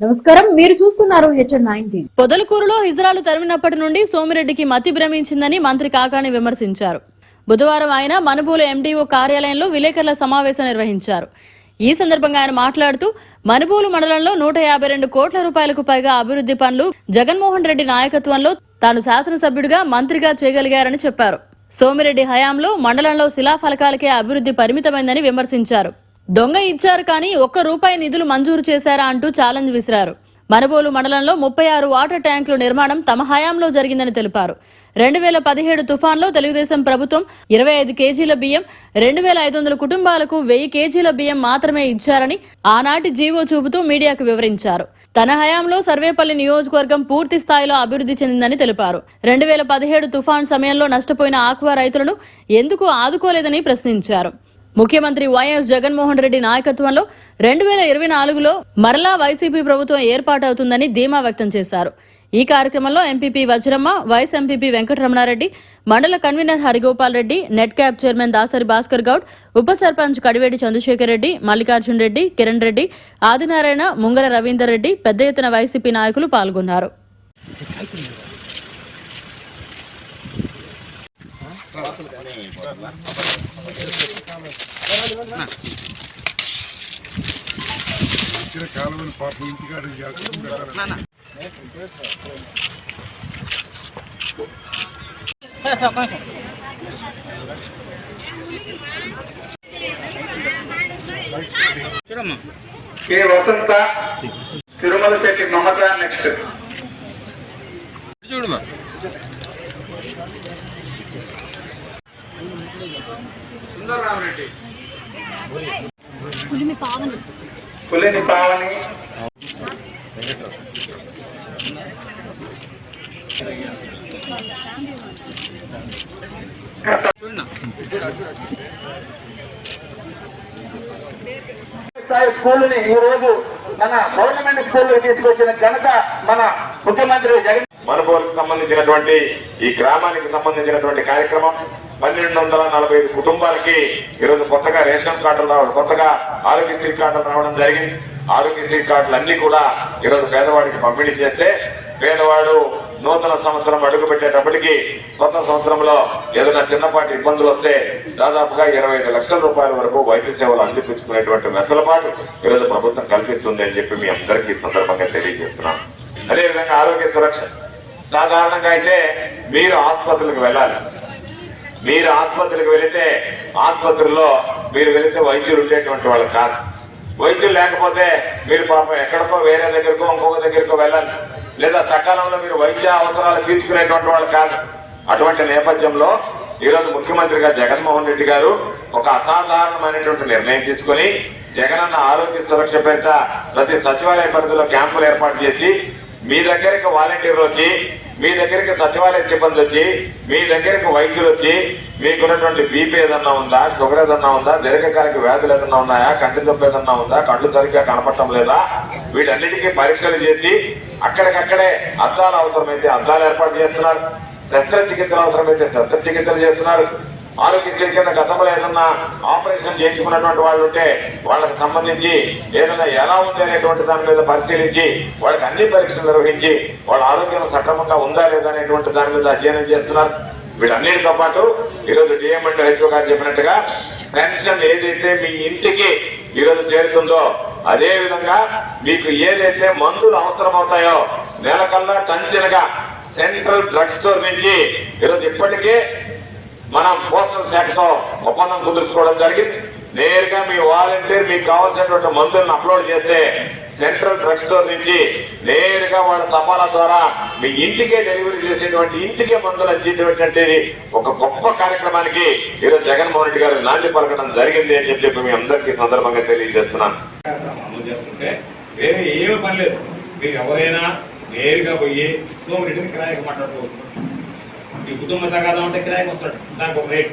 నమస్కారం. మీరు చూస్తున్నారు పొదలకూరులో హిజ్రాలు తరిమినప్పటి నుండి సోమిరెడ్డికి మతి భ్రమించిందని మంత్రి కాకాని విమర్శించారు. బుధవారం ఆయన మనుపూలు ఎండీఓ కార్యాలయంలో విలేకరుల సమావేశం నిర్వహించారు. ఈ సందర్భంగా ఆయన మాట్లాడుతూ మనుపూలు మండలంలో నూట యాభై రెండు కోట్ల రూపాయలకు పైగా అభివృద్ధి పనులు జగన్మోహన్ రెడ్డి నాయకత్వంలో తాను శాసనసభ్యుడిగా మంత్రిగా చేయగలిగారని చెప్పారు. సోమిరెడ్డి హయాంలో మండలంలో శిలాఫలకాలకే అభివృద్ధి పరిమితమైందని విమర్శించారు. దొంగ ఇచ్చారు కానీ ఒక్క రూపాయి నిధులు మంజూరు చేశారా అంటూ ఛాలెంజ్ విసిరారు. మనబోలు మండలంలో ముప్పై ఆరు వాటర్ ట్యాంకుల నిర్మాణం తమ హయాంలో జరిగిందని తెలిపారు. రెండు వేల పదిహేడు తుఫాన్లో తెలుగుదేశం ప్రభుత్వం ఇరవై ఐదు కేజీల బియ్యం రెండు వేల ఐదు వందల కుటుంబాలకు వెయ్యి కేజీల బియ్యం మాత్రమే ఇచ్చారని ఆనాటి జీవో చూపుతూ మీడియాకు వివరించారు. తన హయాంలో సర్వేపల్లి నియోజకవర్గం పూర్తి స్థాయిలో అభివృద్ధి చెందిందని తెలిపారు. రెండు వేల పదిహేడు తుఫాన్ సమయంలో నష్టపోయిన ఆక్వా రైతులను ఎందుకు ఆదుకోలేదని ప్రశ్నించారు. ముఖ్యమంత్రి వైఎస్ జగన్మోహన్ రెడ్డి నాయకత్వంలో రెండు వేల ఇరవై నాలుగులో మరలా వైసీపీ ప్రభుత్వం ఏర్పాటవుతుందని ధీమా వ్యక్తం చేశారు. ఈ కార్యక్రమంలో MPP Vajramma vice MPP Venkataramanareddy మండల convener Harigopal Reddy net cap chairman Dasari Bhaskar Goud ఉప సర్పంచ్ కడివేటి చంద్రశేఖర్ రెడ్డి మల్లికార్జున్ రెడ్డి కిరణ్ రెడ్డి ఆదినారాయణ ముంగర రవీందర్ రెడ్డి పెద్ద ఎత్తున వైసీపీ నాయకులు పాల్గొన్నారు. ఇచ్చిన కాలువని పాపం ఇంటికాడ చేస్తుంటారు కె వసంత తిరుమల శెట్టి మమత నెక్స్ట్. చూడదా పులిని పావని స్థాయి స్కూల్ని ఈ రోజు మన గవర్నమెంట్ స్కూల్ తీసుకొచ్చిన ఘనత మన ముఖ్యమంత్రి జగన్ మనుబోలుకు సంబంధించినటువంటి ఈ గ్రామానికి సంబంధించినటువంటి కార్యక్రమం. పన్నెండు వందల నలభై ఐదు కుటుంబాలకి ఈరోజు కొత్తగా రేషన్ కార్డులు రావడం కొత్తగా ఆరోగ్యశ్రీ కార్డులు రావడం జరిగింది. ఆరోగ్యశ్రీ కార్డులు అన్ని కూడా ఈరోజు పేదవాడికి పంపిణీ చేస్తే పేదవాడు నూతన సంవత్సరం అడుగు పెట్టేటప్పటికి కొత్త సంవత్సరంలో ఏదైనా చిన్నపాటి ఇబ్బందులు వస్తే దాదాపుగా ఇరవై ఐదు లక్షల రూపాయల వరకు వైద్య సేవలు అందిపించుకునేటువంటి వెసులుబాటు ఈరోజు ప్రభుత్వం కల్పిస్తుంది అని చెప్పి మీ అందరికీ ఈ సందర్భంగా తెలియజేస్తున్నాను. అదేవిధంగా ఆరోగ్య సురక్ష. సాధారణంగా అయితే మీరు ఆసుపత్రులకు వెళ్ళాలి. మీరు ఆసుపత్రికి వెళితే ఆసుపత్రిలో మీరు వెళితే వైద్యులు ఉండేటువంటి వాళ్ళు కాదు. వైద్యులు లేకపోతే మీరు పాపం ఎక్కడికో వేరే దగ్గరకో ఇంకొక దగ్గరకో వెళ్ళాలి. లేదా సకాలంలో మీరు వైద్య అవసరాలు తీర్చుకునేటువంటి వాళ్ళు కాదు. అటువంటి నేపథ్యంలో ఈరోజు ముఖ్యమంత్రిగా జగన్మోహన్ రెడ్డి గారు ఒక అసాధారణమైనటువంటి నిర్ణయం తీసుకొని జగనన్న ఆరోగ్య సురక్ష పేరిట ప్రతి సచివాలయ పరిధిలో క్యాంపులు ఏర్పాటు చేసి మీ దగ్గరికి వాలంటీర్లు వచ్చి మీ దగ్గరికి సచివాలయ సిబ్బంది వచ్చి మీ దగ్గరికి వైద్యులు వచ్చి మీకున్నటువంటి బీపీ ఏదన్నా ఉందా షుగర్ ఏదన్నా ఉందా దీర్ఘకాలిక వ్యాధులు ఏదన్నా ఉన్నాయా కంటి జబ్బు ఏదన్నా ఉందా కళ్ళు సరిగ్గా కనపడటం లేదా వీటన్నిటికీ పరీక్షలు చేసి అక్కడికక్కడే అద్దాలు అవసరమైతే అద్దాలు ఏర్పాటు చేస్తున్నారు శస్త్రచికిత్సలు అవసరమైతే శస్త్రచికిత్సలు చేస్తున్నారు. ఆరోగ్యశ్రీ కింద గతంలో ఏదన్నా ఆపరేషన్ చేయించుకున్నటువంటి వాళ్ళు ఉంటే వాళ్ళకి సంబంధించి ఏదైనా ఎలా ఉంది అనేటువంటి దాని మీద పరిశీలించి వాళ్ళకి అన్ని పరీక్షలు నిర్వహించి వాళ్ళ ఆరోగ్యం సక్రమంగా ఉందా లేదా అనేటువంటి దాని మీద అధ్యయనం చేస్తున్నారు. వీటన్నిటితో పాటు ఈరోజు డిఎంఎండ్ హెచ్ఓ గారు చెప్పినట్టుగా పెన్షన్ ఏదైతే మీ ఇంటికి ఈరోజు చేరుతుందో అదే విధంగా మీకు ఏదైతే మందులు అవసరం అవుతాయో నెలకల్లా కంచెనగా సెంట్రల్ డ్రగ్ స్టోర్ నుంచి ఈరోజు ఇప్పటికే మనం పోస్టల్ శాఖతో ఒప్పందం కుదుర్చుకోవడం జరిగింది. నేరుగా మీ వాలంటీర్ మీకు కావాల్సినటువంటి మందులను అప్లోడ్ చేస్తే సెంట్రల్ డ్రగ్ స్టోర్ నుంచి నేరుగా వాళ్ళ తపాలా ద్వారా మీ ఇంటికే డెలివరీ చేసేటువంటి ఇంటికే మందులు అంచేటటువంటి ఒక గొప్ప కార్యక్రమానికి ఈరోజు జగన్మోహన్ రెడ్డి గారు నాంది పలకడం జరిగింది అని చెప్పి మీ అందరికీ సందర్భంగా తెలియజేస్తున్నాను. చేస్తుంటే వేరే ఏమీ పని లేదు. మీరు ఎవరైనా నేరుగా పోయి సోమరెడ్డిని కిరాయికి మాట్లాడుకోవచ్చు. మీ కుటుంబ తగాదం ఉంటే కిరాయికి వస్తాడు. దానికి ఒక రేట్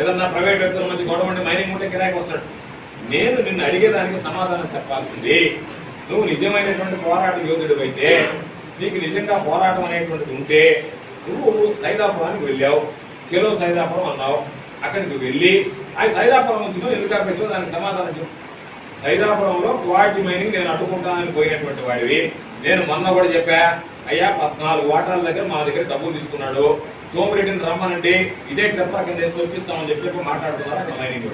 ఏదన్నా ప్రైవేట్ వ్యక్తుల మధ్య గొడవ ఉంటే మైనింగ్ ఉంటే కిరాయికి వస్తాడు. నేను నిన్ను అడిగేదానికి సమాధానం చెప్పాల్సింది. నువ్వు నిజమైనటువంటి పోరాట యోధుడు అయితే నీకు నిజంగా పోరాటం అనేటువంటిది ఉంటే నువ్వు సైదాపురానికి వెళ్ళావు. చెలో సైదాపురం అన్నావు. అక్కడికి వెళ్ళి ఆ సైదాపురం వచ్చిన ఎందుకు ఆపేసావు దానికి సమాధానం చెప్పు. సైదాపురంలో క్వాడ్జి మైనింగ్ నేను అడ్డుకుంటానని పోయినటువంటి వాడివి. నేను మొన్న కూడా చెప్పా అయ్యా పద్నాలుగు వాటాల దగ్గర మా దగ్గర డబ్బులు తీసుకున్నాడు. సోమిరెడ్డిని రమ్మనండి. ఇదే టెంపర్ కింద వేసి తొక్కిస్తామని చెప్పి చెప్పి మాట్లాడుతున్నారు అక్కడ మైనింగ్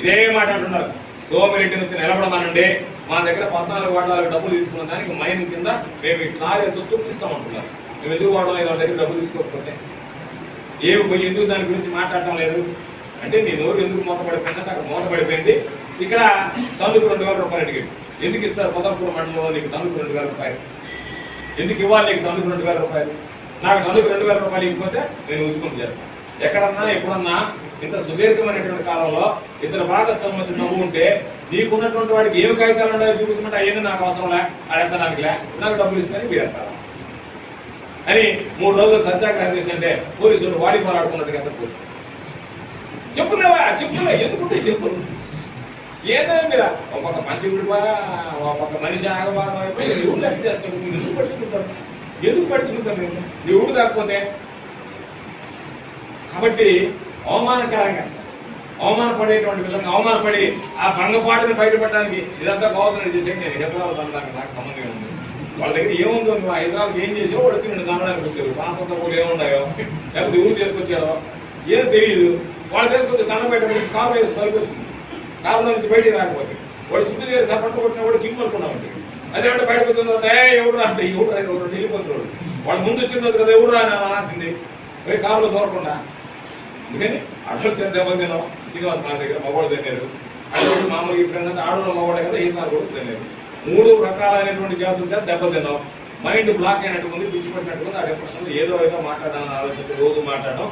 ఇదే మాట్లాడుతున్నారు. సోమిరెడ్డిని వచ్చి నిలబడమనండి. మా దగ్గర పద్నాలుగు వాటాలకు డబ్బులు తీసుకున్న దానికి మైనింగ్ కింద మేము ఈ ట్రాలీ ఎంతో తొక్కిస్తామంటున్నారు మేము ఎందుకు వాడడం వాళ్ళ దగ్గర డబ్బులు తీసుకోకపోతే. ఏమి పోయి ఎందుకు దాని గురించి మాట్లాడటం లేదు? అంటే నీ నోరు ఎందుకు మూతపడిపోయిందంటే అక్కడ మూతపడిపోయింది ఇక్కడ తందుకు రెండు వేల రూపాయలు అడిగాడు. ఎందుకు ఇస్తారు? పదవపూర్ మండలంలో నీకు తందుకు రెండు వేల రూపాయలు. ఎందుకు ఇవ్వాలి? నీకు తందుకు రెండు వేల రూపాయలు. నాకు తందుకు రెండు వేల రూపాయలు ఇవ్వకపోతే నేను ఉంచుకొని చేస్తాను. ఎక్కడన్నా ఎప్పుడన్నా ఇంత సుదీర్ఘమైనటువంటి కాలంలో ఇద్దరు భాగస్థలం మధ్య నవ్వు ఉంటే నీకున్నటువంటి వాడికి ఏమి కాగితాలు ఉండాలి చూపించమంటే అవన్నీ నాకు అవసరం లే. నాకు లే. నాకు డబ్బులు ఇస్తాను మీరు ఎత్తారా? అని మూడు రోజులు సత్యాగ్రహం చేసింటే పోలీసులు వాడి పోరాడుకున్నట్టుగా ఎంత పోలీసు? చెప్పున్నావా చెప్పున్నా ఎందుకుంటే చెప్పు. ఏదో మీరు ఒక పక్క మంచి విడిపా మనిషి ఆగవాదం అయిపోయి ఎవరు లెక్క చేస్తాడు మీరు ఎందుకు పడుచుకుంటారు ఎందుకు పడుచుకుంటారు మీరు? ఎవడు కాకపోతే? కాబట్టి అవమానకరంగా అవమానపడేటువంటి విధంగా అవమానపడి ఆ భంగపాటుని బయటపడడానికి ఇదంతా బాగుతున్నాడు చేసేది నేను హైదరాబాద్ అనడానికి నాకు సంబంధం ఉంది వాళ్ళ దగ్గర ఏముందో నువ్వు హైదరాబాద్ ఏం చేసావు వాళ్ళు వచ్చి నేను వచ్చారు. ప్రాంతంతో కూడా ఏమున్నాయో లేకపోతే ఊరు తీసుకొచ్చారో? ఏం తెలియదు వాళ్ళు తీసుకొచ్చి దండ పెట్టబడి కారు వేసి కలిపేసుకుంది కారులో నుంచి బయటికి రాకపోతే. వాడు చుట్టూ చేసి సపట్టు కొట్టిన వాడు కింగ్ అనుకున్నామండి అదే అంటే బయటకు వచ్చిన ఏ రా అంటే ఎవడు రా ఎవడు వెళ్ళిపోతున్నాడు వాడు ముందు వచ్చిన రోజు కదా ఎవడు రా అని అనాల్సింది. పోయి కారులో దూరకుండా ఎందుకని? అడవులు తిన్న దెబ్బలు తిన్నాం శ్రీనివాస మా దగ్గర మగవాడు తిన్నారు అడవులు మామూలు ఇప్పుడు ఏంటంటే ఆడవాళ్ళు మగవాడే కదా ఈత కూడా తిన్నారు మూడు రకాలైనటువంటి జాతుల చేత దెబ్బతిన్నాం మైండ్ బ్లాక్ అయినట్టుంది పిచ్చి పట్టినట్టుగా ఆ డిప్రెషన్లో ఏదో ఏదో మాట్లాడాలని ఆలోచన రోజు మాట్లాడడం.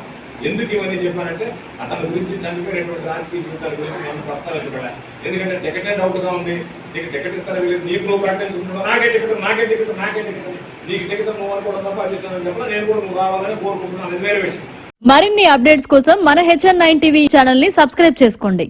ఎందుకు ఇవన్నీ చెప్పానంటే అతని గురించి చనిపోయినటువంటి రాజకీయ జీవితాల గురించి మనం ప్రస్తావించబడా ఎందుకంటే టికెటే డౌట్గా ఉంది. నీకు టికెట్ ఇస్తారో లేదు నీకు నువ్వు ప్రకటించుకుంటున్నావు నాకే టికెట్ నాకే టికెట్ నాకే టికెట్ నీకు టికెట్ నువ్వు అనుకోవడం తప్ప అధిష్టానం చెప్పిన నేను కూడా నువ్వు రావాలని కోరుకుంటున్నాను. అది వేరే విషయం. మరిన్ని అప్డేట్స్ కోసం మన హెచ్ఎన్ నైన్ టీవీ ఛానల్ని సబ్స్క్రైబ్ చేసుకోండి.